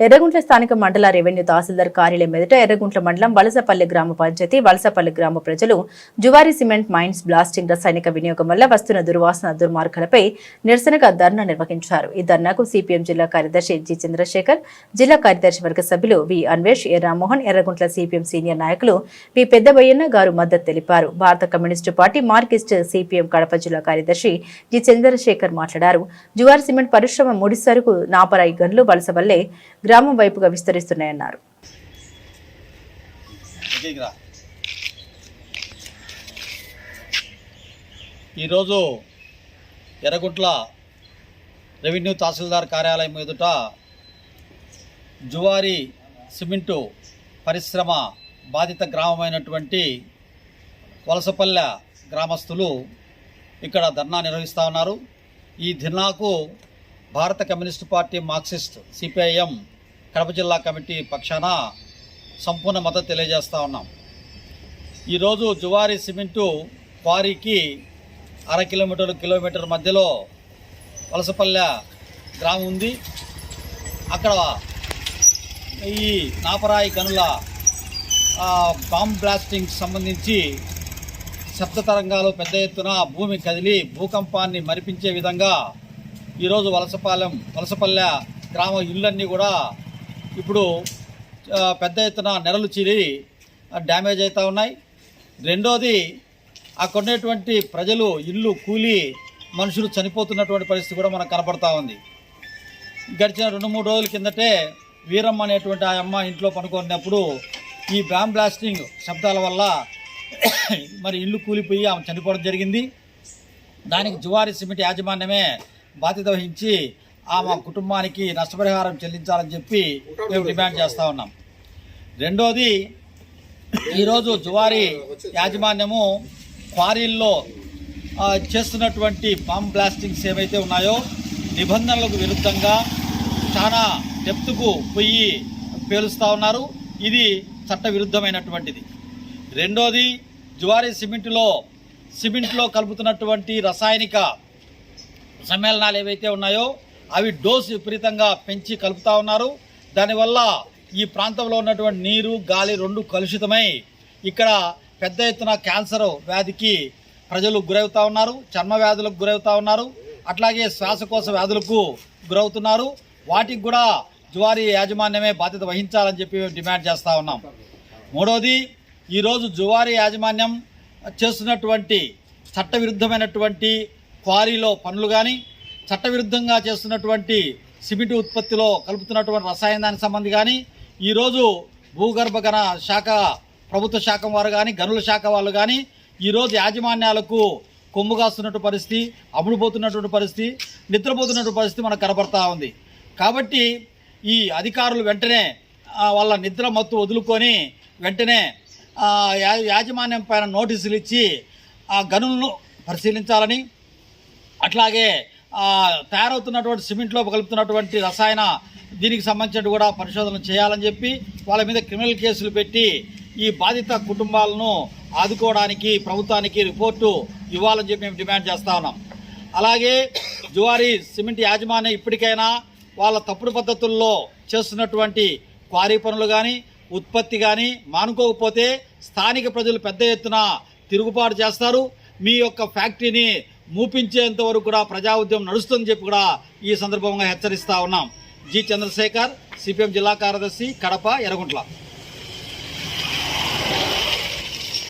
ఎర్రగుంట్ల స్థానిక మండల రెవెన్యూ తహసీల్దార్ కార్యాలయం ఎదుట ఎర్రగుంట్ల మండలం వలసపల్లి గ్రామ పంచాయతీ వలసపల్లి గ్రామ ప్రజలు జువారి సిమెంట్ మైన్స్ బ్లాస్టింగ్ రసాయనిక వినియోగం వల్ల వస్తున్న దుర్వాసన దుర్మార్గాలపై నిరసనగా ధర్నా నిర్వహించారు. ఈ ధర్నాకు సిపిఎం జిల్లా కార్యదర్శి జి చంద్రశేఖర్ జిల్లా కార్యదర్శి వర్గ సభ్యులు V Anvesh A Rammohan Erraguntla CPM senior నాయకులు పి పెద్దబయ్యన్న గారు మద్దతు తెలిపారు. భారత communist party marxist CPM Kadapa జిల్లా కార్యదర్శి జి చంద్రశేఖర్ మాట్లాడారు. జువారి సిమెంట్ పరిశ్రమ ముడి సరుకు నాపరాయి గన్లు వలసవల్లే గ్రామం వైపుగా విస్తరిస్తున్నాయన్నారు. ఈరోజు ఎర్రగుంట్ల రెవెన్యూ తహసీల్దార్ కార్యాలయం ఎదుట జువారి సిమెంటు పరిశ్రమ బాధిత గ్రామమైనటువంటి వలసపల్లె గ్రామస్తులు ఇక్కడ ధర్నా నిర్వహిస్తూ ఉన్నారు. ఈ ధర్నాకు భారత communist party marxist CPIM Kadapa జిల్లా కమిటీ పక్షాన సంపూర్ణ మద్దతు తెలియజేస్తూ ఉన్నాం. ఈరోజు జువారి సిమెంటు క్వారీకి అర కిలోమీటర్లు కిలోమీటర్ మధ్యలో వలసపల్లె గ్రామం ఉంది. అక్కడ ఈ నాపరాయి గనుల బాంబ్ బ్లాస్టింగ్ సంబంధించి శబ్ద తరంగాలు పెద్ద ఎత్తున భూమి కదిలి భూకంపాన్ని మరిపించే విధంగా ఈరోజు వలసపాలెం వలసపల్లె గ్రామ ఇళ్ళన్నీ కూడా ఇప్పుడు పెద్ద ఎత్తున నెలలు చీరి డ్యామేజ్ అవుతూ ఉన్నాయి. రెండోది అక్కడ ఉన్నటువంటి ప్రజలు ఇల్లు కూలి మనుషులు చనిపోతున్నటువంటి పరిస్థితి కూడా మనకు కనపడతా ఉంది. గడిచిన రెండు మూడు రోజుల కిందటే వీరమ్మ అనేటువంటి ఆ అమ్మ ఇంట్లో పనుకున్నప్పుడు ఈ బాంబ్ బ్లాస్టింగ్ శబ్దాల వల్ల మరి ఇల్లు కూలిపోయి ఆమె చనిపోవడం జరిగింది. దానికి జువారి సిమెంట్ యాజమాన్యమే బాధ్యత వహించి ఆమె కుటుంబానికి నష్టపరిహారం చెల్లించాలని చెప్పి మేము డిమాండ్ చేస్తూ ఉన్నాం. రెండోది ఈరోజు జువారి యాజమాన్యము క్వారీల్లో చేస్తున్నటువంటి బాంబ్ బ్లాస్టింగ్స్ ఏవైతే ఉన్నాయో నిబంధనలకు విరుద్ధంగా చాలా డెప్త్కు పోయి పేలుస్తూ ఉన్నారు. ఇది చట్టవిరుద్ధమైనటువంటిది. రెండోది జువారి సిమెంట్లో సిమెంట్లో కలుపుతున్నటువంటి రసాయనిక సమ్మేళనాలు ఏవైతే ఉన్నాయో అవి డోసు విపరీతంగా పెంచి కలుపుతా ఉన్నారు. దానివల్ల ఈ ప్రాంతంలో ఉన్నటువంటి నీరు గాలి రెండు కలుషితమై ఇక్కడ పెద్ద ఎత్తున క్యాన్సర్ వ్యాధికి ప్రజలు గురవుతూ ఉన్నారు చర్మ వ్యాధులకు గురవుతూ ఉన్నారు. అట్లాగే శ్వాసకోశ వ్యాధులకు గురవుతున్నారు. వాటికి కూడా జువారీ యాజమాన్యమే బాధ్యత వహించాలని చెప్పి మేము డిమాండ్ చేస్తూ ఉన్నాం. మూడవది ఈరోజు జువారీ యాజమాన్యం చేస్తున్నటువంటి చట్టవిరుద్ధమైనటువంటి క్వారీలో పనులు కానీ చట్టవిరుద్ధంగా చేస్తున్నటువంటి సిమెంట్ ఉత్పత్తిలో కలుపుతున్నటువంటి రసాయనానికి సంబంధి కానీ ఈరోజు భూగర్భ గణ శాఖ ప్రభుత్వ శాఖ వారు కానీ గనుల శాఖ వాళ్ళు కానీ ఈరోజు యాజమాన్యాలకు కొమ్ము కాస్తున్నటువంటి పరిస్థితి అమ్ముడుపోతున్నటువంటి పరిస్థితి నిద్రపోతున్నటువంటి పరిస్థితి మనకు కనబడతా ఉంది. కాబట్టి ఈ అధికారులు వెంటనే వాళ్ళ నిద్ర మత్తు వదులుకొని వెంటనే యా- యాజమాన్యం పైన నోటీసులు ఇచ్చి ఆ గనులను పరిశీలించాలని అట్లాగే తయారవుతున్నటువంటి సిమెంట్లో కలుపుతున్నటువంటి రసాయన దీనికి సంబంధించినట్టు కూడా పరిశోధన చేయాలని చెప్పి వాళ్ళ మీద క్రిమినల్ కేసులు పెట్టి ఈ బాధిత కుటుంబాలను ఆదుకోవడానికి ప్రభుత్వానికి రిపోర్టు ఇవ్వాలని చెప్పి మేము డిమాండ్ చేస్తా ఉన్నాం. అలాగే జువారీ సిమెంట్ యాజమాన్యం ఇప్పటికైనా వాళ్ళ తప్పుడు పద్ధతుల్లో చేస్తున్నటువంటి క్వారీ పనులు కానీ ఉత్పత్తి కానీ మానుకోకపోతే స్థానిక ప్రజలు పెద్ద ఎత్తున తిరుగుబాటు చేస్తారు. మీ యొక్క ఫ్యాక్టరీని మూపించేంత వరకు కూడా ప్రజా ఉద్యమం నడుస్తుందని చెప్పి కూడా ఈ సందర్భంగా హెచ్చరిస్తా ఉన్నాం. జి చంద్రశేఖర్ సిపిఎం జిల్లా కార్యదర్శి కడప ఎర్రగుంట్ల.